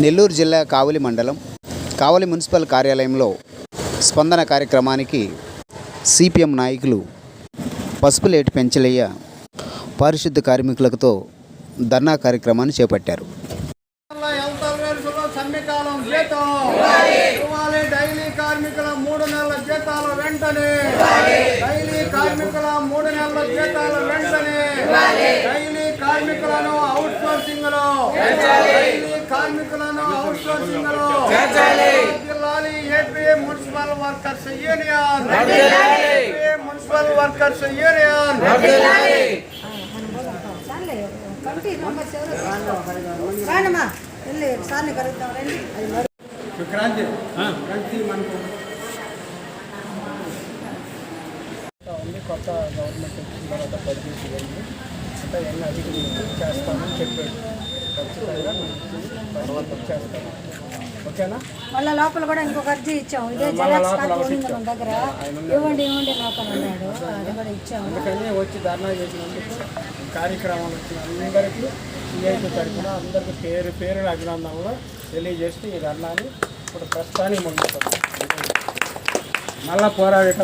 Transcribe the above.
నెల్లూరు జిల్లా కావలి మండలం కావలి మున్సిపల్ కార్యాలయంలో స్పందన కార్యక్రమానికి సిపిఎం నాయకులు పసుపులేటి పెంచలయ్య పారిశుద్ధ కార్మికులతో ధర్నా కార్యక్రమాన్ని చేపట్టారు. కార్మికుల కార్మికులను అవుట్ సోర్సింగ్లో కార్మికులను అవుట్ సోర్సింగ్లో జిల్లాలి AP municipal workers union. Municipal workers union. మనకు. ఉంది కొత్త గవర్నమెంట్ వచ్చిన తర్వాత పనిచేసి వెళ్ళి అంటే ఎన్ని చేస్తామని చెప్పాడు. ఖచ్చితంగా చేస్తాను ఓకేనా? మళ్ళీ లోపల కూడా ఇంకొక అర్జీ ఇచ్చాము. ఇదే మళ్ళా జెరాక్స్ లోపల కాపీ ఒకటి ఉంది మన దగ్గర. ఇవ్వండి ఇవ్వండి లోపల అన్నాడు అది కూడా ఇచ్చాము. అందుకని వచ్చి ధర్నా చేసినందుకు కార్యక్రమాలు వచ్చిన అందరికీ సిఐటి తరఫున అందరికీ పేరు పేరు అభినందనలు తెలియజేస్తూ ఈ ధర్నాని ఇప్పుడు ప్రస్తుతానికి ముగిస్తాం. మళ్ళా పోరాడే